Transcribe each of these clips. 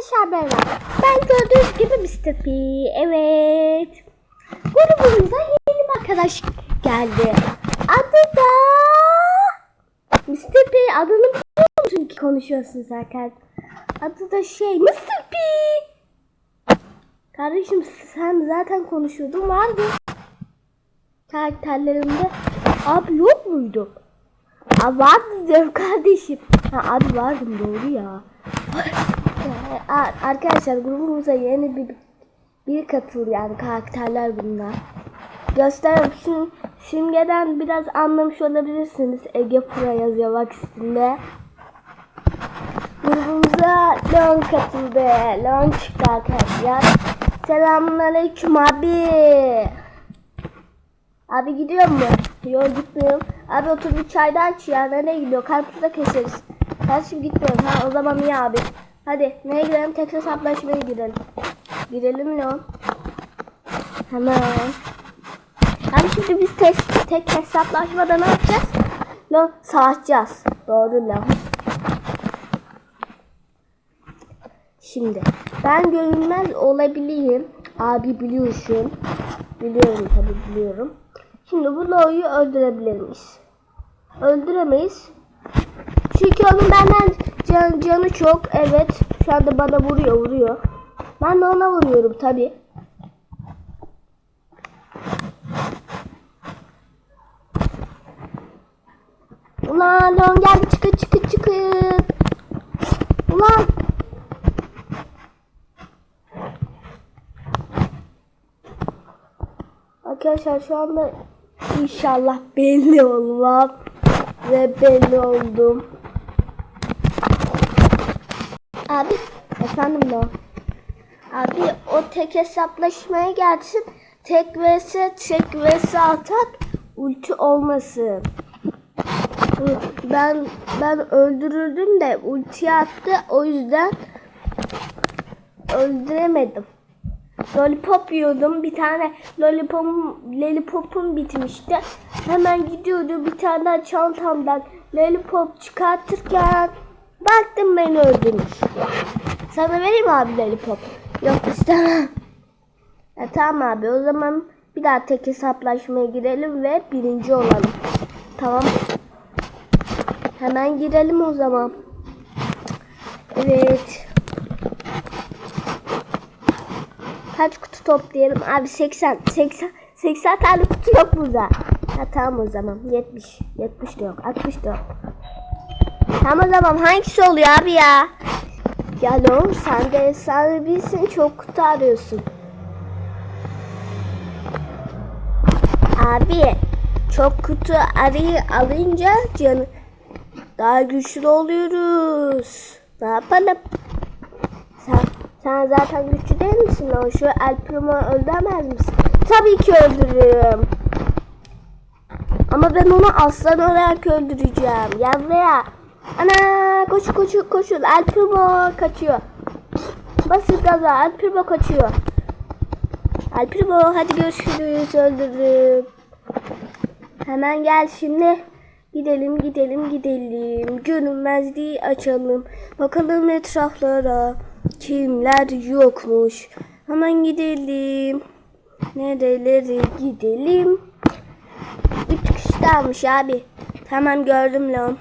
arkadaşlar ben. Ben gördüğünüz gibi Mr. P. Evet. Grubumuza yeni bir arkadaş geldi. Adı da Mr. P. Adını biliyor musun ki konuşuyorsun zaten. Adı da şey Mr. P. Kardeşim sen zaten konuşuyordun vardı. Karakterlerimde abi yok muydu? Abi vardı diyorum kardeşim. Ha abi vardım doğru ya. A- Arkadaşlar grubumuza yeni bir bir katıl yani karakterler bunlar. Göstereyim şu simgeden biraz anlamış olabilirsiniz. Ege Pro yazıyor bak üstünde. Grubumuza Leon katıldı. Leon çıktı arkadaşlar. Selamun aleyküm abi. Abi gidiyor mu? Yok gitmiyorum. Abi otur bir çay da aç ya. Nereye gidiyor? Karpuzda keseriz. Kardeşim gitmiyorum. Ha o zaman iyi abi. Hadi neye girelim? Tek hesaplaşmaya girelim. Girelim Leon. Hemen. Abi şimdi biz tek, tek hesaplaşmada ne yapacağız? Leon savaşacağız. Doğru Leon. Şimdi ben görünmez olabileyim. Abi biliyorsun. Biliyorum tabi biliyorum. Şimdi bu Lo'yu öldürebilir miyiz? Öldüremeyiz. Çünkü onun benden can, canı çok. Evet. Şu anda bana vuruyor vuruyor. Ben de ona vuruyorum tabi. Ulan Leon geldi çıkın çıkın çıkın. Ulan. Arkadaşlar şu anda inşallah belli olmam ve belli oldum. Abi efendim ne? Abi o tek hesaplaşmaya gelsin. Tek vs tek vs atak ulti olmasın. Ben ben öldürürdüm de ulti attı o yüzden öldüremedim. Lollipop yiyordum. Bir tane lollipopum, lollipopum bitmişti. Hemen gidiyordu bir tane çantamdan lollipop çıkartırken baktım beni öldürmüş. Sana vereyim abi lollipop? Yok istemem. Ya, tamam abi o zaman bir daha tek hesaplaşmaya girelim ve birinci olalım. Tamam. Hemen girelim o zaman. Evet. Kaç kutu toplayalım? Abi 80. 80. 80 tane kutu yok burada. Ha tamam o zaman. 70. 70 de yok. 60 da yok. Tamam o zaman hangisi oluyor abi ya? Ya oğlum sen de efsane bilsin çok kutu arıyorsun. Abi çok kutu arayı alınca canı daha güçlü oluyoruz. Ne yapalım? Sen, sen zaten güçlü değil misin lan? Şu El Primo öldüremez misin? Tabii ki öldürürüm. Ama ben onu aslan olarak öldüreceğim. Gel buraya. Ana koşu koşu koşun. El kaçıyor. Basın gaza. El kaçıyor. El hadi görüşürüz. Öldürdüm. Hemen gel şimdi. Gidelim gidelim gidelim. Görünmezliği açalım. Bakalım etraflara. Kimler yokmuş. Hemen gidelim. Nerelere gidelim. Üç kişi kalmış abi. Tamam gördüm lan.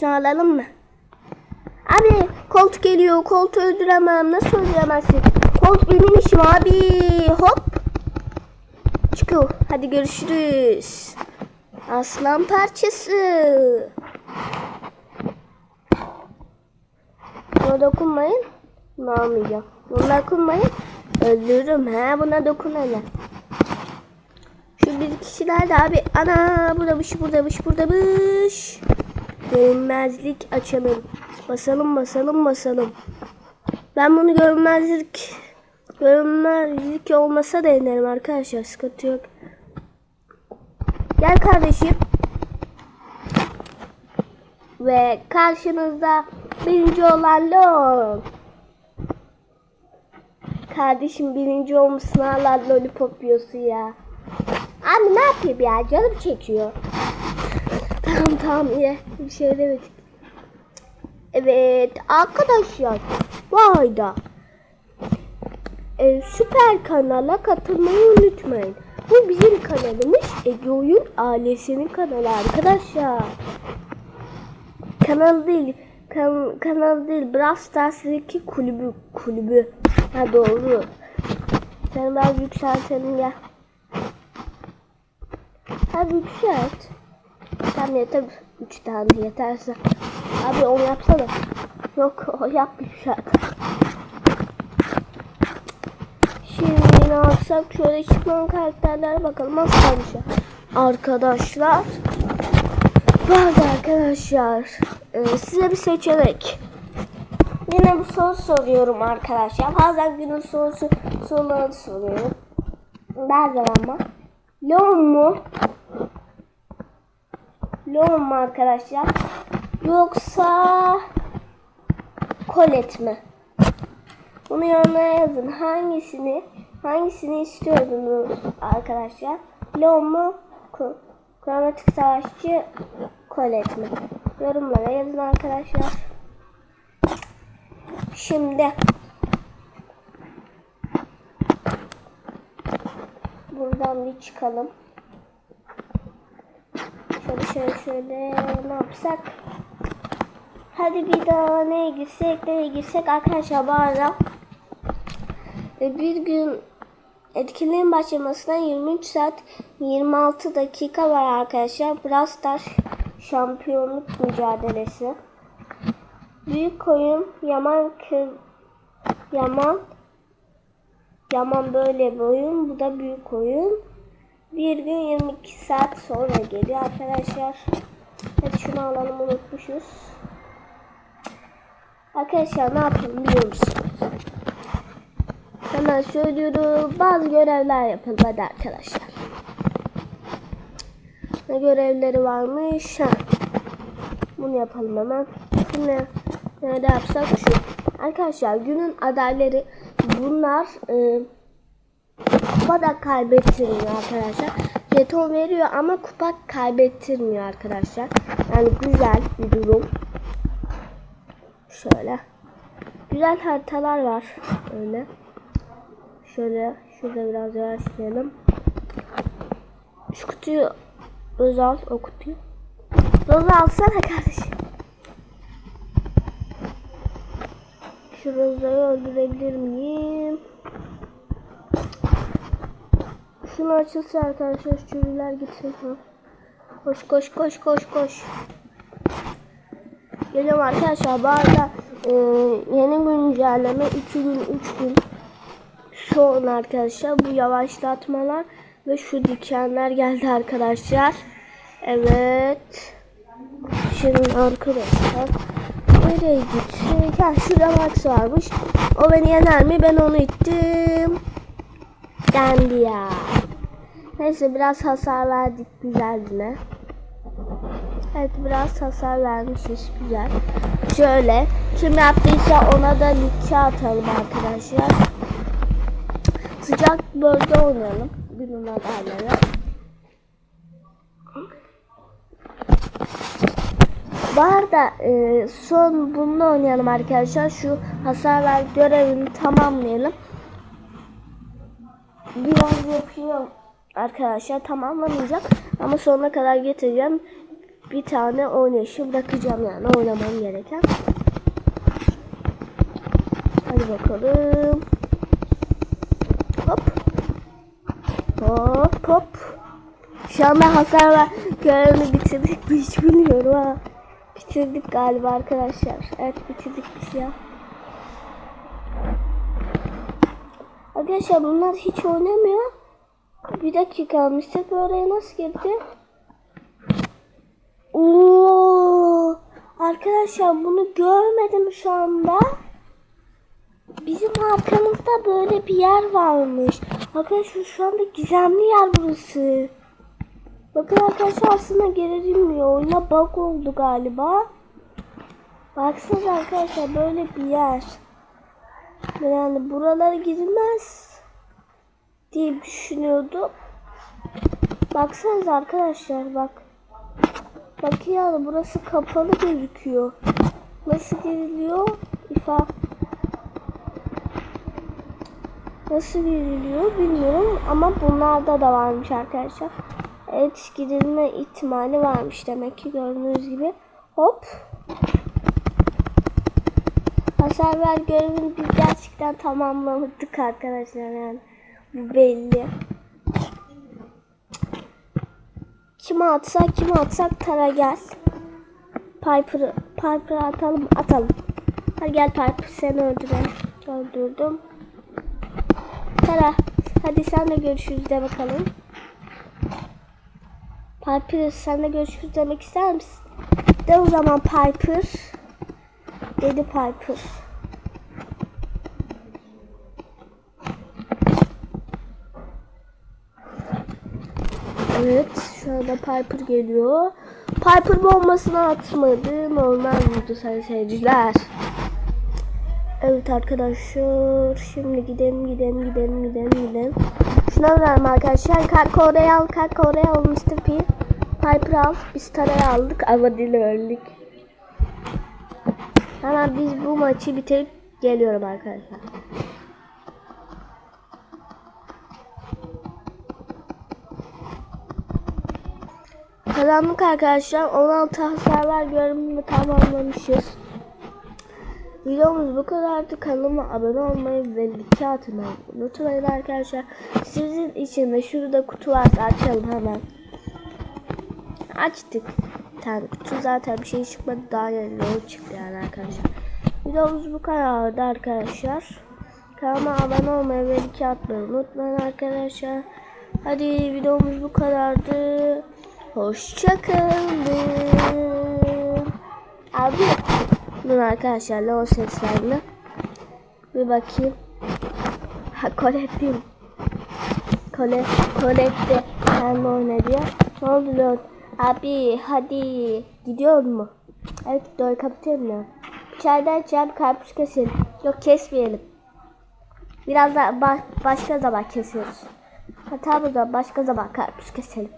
Şunu alalım mı? Abi Colt geliyor. Colt öldüremem. Nasıl öldüremezsin? Colt benim işim abi. Hop. Çıkıyor. Hadi görüşürüz. Aslan parçası. Buna dokunmayın. Ne almayacağım. Buna dokunmayın. Öldürürüm. He buna dokun hele. Şu bir kişiler de abi. Ana buradamış buradamış buradamış. Görünmezlik açalım. Basalım basalım basalım. Ben bunu görünmezlik görünmezlik olmasa da denerim arkadaşlar. Sıkıntı yok. Gel kardeşim. Ve karşınızda birinci olan Leon. Kardeşim birinci olmuşsun hala lollipop yiyorsun ya. Abi ne yapayım ya canım çekiyor. Tamam tamam iyi bir şey demedik. Evet arkadaşlar bu ayda e, süper kanala katılmayı unutmayın. Bu bizim kanalımız Ege Oyun ailesinin kanalı arkadaşlar. Kanal değil. Kan, kanal değil. Brawl Stars'daki kulübü. Kulübü. Ha doğru. Sen biraz yükseltelim ya. Hadi yükselt. Tamam yeter. Üç tane yeterse. Abi onu yapsana. Yok o yapmış. Şimdi ne yapsak? Şöyle çıkmayan karakterlere bakalım. Nasıl? Arkadaşlar. Bazı arkadaşlar. e, size bir seçenek. Yine bu soru soruyorum arkadaşlar. Bazen günün sorusu soruları soruyorum. Bazen ama. Leon mu? Leon mu arkadaşlar? Yoksa Colette mi? Bunu yorumlara yazın. Hangisini hangisini istiyordunuz arkadaşlar? Leon mu? Kromatik Savaşçı Colette mi? Yorumlara yazın arkadaşlar. Şimdi buradan bir çıkalım. Şöyle şöyle şöyle ne yapsak? Hadi bir daha neye girsek neye girsek arkadaşlar bu arada e, bir gün etkinliğin başlamasına 23 saat 26 dakika var arkadaşlar. Brawl şampiyonluk mücadelesi. Büyük oyun Yaman kır Yaman Yaman böyle bir oyun. Bu da büyük oyun. Bir gün 22 saat sonra geliyor arkadaşlar. Hadi şunu alalım unutmuşuz. Arkadaşlar ne yapalım biliyor musunuz? Hemen söylüyorum. Bazı görevler yapalım arkadaşlar. Ne görevleri varmış? Ha. Bunu yapalım hemen. Şimdi nerede yapsak şu. Arkadaşlar günün adayları bunlar e, kupa da kaybettirmiyor arkadaşlar. Jeton veriyor ama kupa kaybettirmiyor arkadaşlar. Yani güzel bir durum. Şöyle. Güzel haritalar var. Öyle. Şöyle şurada biraz yavaşlayalım. Şu kutuyu Özal o kutuyu. Roza alsana kardeşim. Şu Roza'yı öldürebilir miyim? Şunu açılsa arkadaşlar çürüler gitsin. Koş koş koş koş koş. Geliyorum arkadaşlar. Bu arada e, yeni güncelleme 2 gün 3 gün sonra arkadaşlar bu yavaşlatmalar ve şu dikenler geldi arkadaşlar. Evet. Şimdi arkadaşlar nereye gitsek? Ha şurada Max varmış. O beni yener mi? Ben onu ittim. Dendi ya. Neyse biraz hasar verdik güzeldi ne? Evet biraz hasar vermişiz güzel. Şöyle kim yaptıysa ona da linki atalım arkadaşlar. Sıcak bölge oynayalım. Günün adayları. Bu arada e, son bunu oynayalım arkadaşlar. Şu hasar ver görevini tamamlayalım. Biraz yapıyorum arkadaşlar tamamlamayacağım ama sonuna kadar getireceğim. Bir tane oynayışı bırakacağım yani oynamam gereken. Hadi bakalım. Hop. Hop hop. Şu anda hasar ver görevini bitirdik mi hiç bilmiyorum ha. Bitirdik galiba arkadaşlar. Evet bitirdik biz ya. Arkadaşlar bunlar hiç oynamıyor. Bir dakika Mr. oraya nasıl girdi? Oo! Arkadaşlar bunu görmedim şu anda. Bizim arkamızda böyle bir yer varmış. Arkadaşlar şu anda gizemli yer burası. Bakın arkadaşlar aslında girilmiyor. Oyuna bug oldu galiba. Baksanıza arkadaşlar böyle bir yer. Yani buralara girilmez diye düşünüyordum. Baksanıza arkadaşlar bak. Bak ya burası kapalı gözüküyor. Nasıl giriliyor? İfa. Nasıl giriliyor bilmiyorum ama bunlarda da varmış arkadaşlar. Evet girilme ihtimali varmış demek ki gördüğünüz gibi. Hop. Hasar ver görevini biz gerçekten tamamladık arkadaşlar yani. Belli. Kime atsak kime atsak Tara gel. Piper'ı Piper'ı atalım atalım. Hadi gel Piper seni öldürelim. Öldürdüm. Tara hadi sen de görüşürüz de bakalım. Piper sen de görüşürüz demek ister misin? De o zaman Piper. Dedi Piper. Evet, şu anda Piper geliyor. Piper bombasını atmadı. Normal vurdu sayın seyirciler. Evet arkadaşlar. Şimdi gidelim gidelim gidelim gidelim gidelim. Şuna verelim arkadaşlar. Kalk oraya al. Kalk oraya al Mr. P. Piper al. Biz Tara'yı aldık ama dili öldük. Hemen biz bu maçı bitirip geliyorum arkadaşlar. Kazandık arkadaşlar. 16 hasarlar görümünü tamamlamışız. Videomuz bu kadardı. Kanalıma abone olmayı ve like atmayı unutmayın arkadaşlar. Sizin için de şurada kutu varsa açalım hemen. Açtık. Tane kutu zaten bir şey çıkmadı. Daha yeni o çıktı yani arkadaşlar. Videomuz bu kadardı arkadaşlar. Kanalıma abone olmayı ve like atmayı unutmayın arkadaşlar. Hadi videomuz bu kadardı. Hoşçakalın. Abi. Dur arkadaşlar Leon seslerini. Bir bakayım. Ha Colette'im. Colette, Colette benimle oyna diyor. Ne oldu Leon? Abi hadi gidiyor mu? Evet doğru kapatayım mı? İçeriden içeriden karpuz keselim. Yok kesmeyelim. Biraz da ba- başka zaman kesiyoruz. Hatta burada başka zaman karpuz keselim.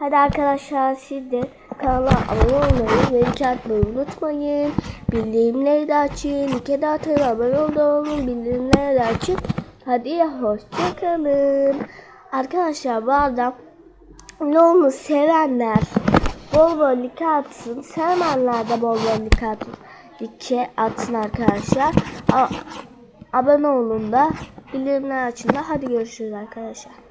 Hadi arkadaşlar şimdi kanala abone olmayı ve like atmayı unutmayın. Bildirimleri de açın. Like de atın. Abone olun. Bildirimleri de açın. Hadi hoşçakalın. Arkadaşlar bu adam Lol'u sevenler bol bol like atsın. Sevmeyenler de bol bol like atsın. Like atsın arkadaşlar. A- abone olun da bildirimler açın da. Hadi görüşürüz arkadaşlar.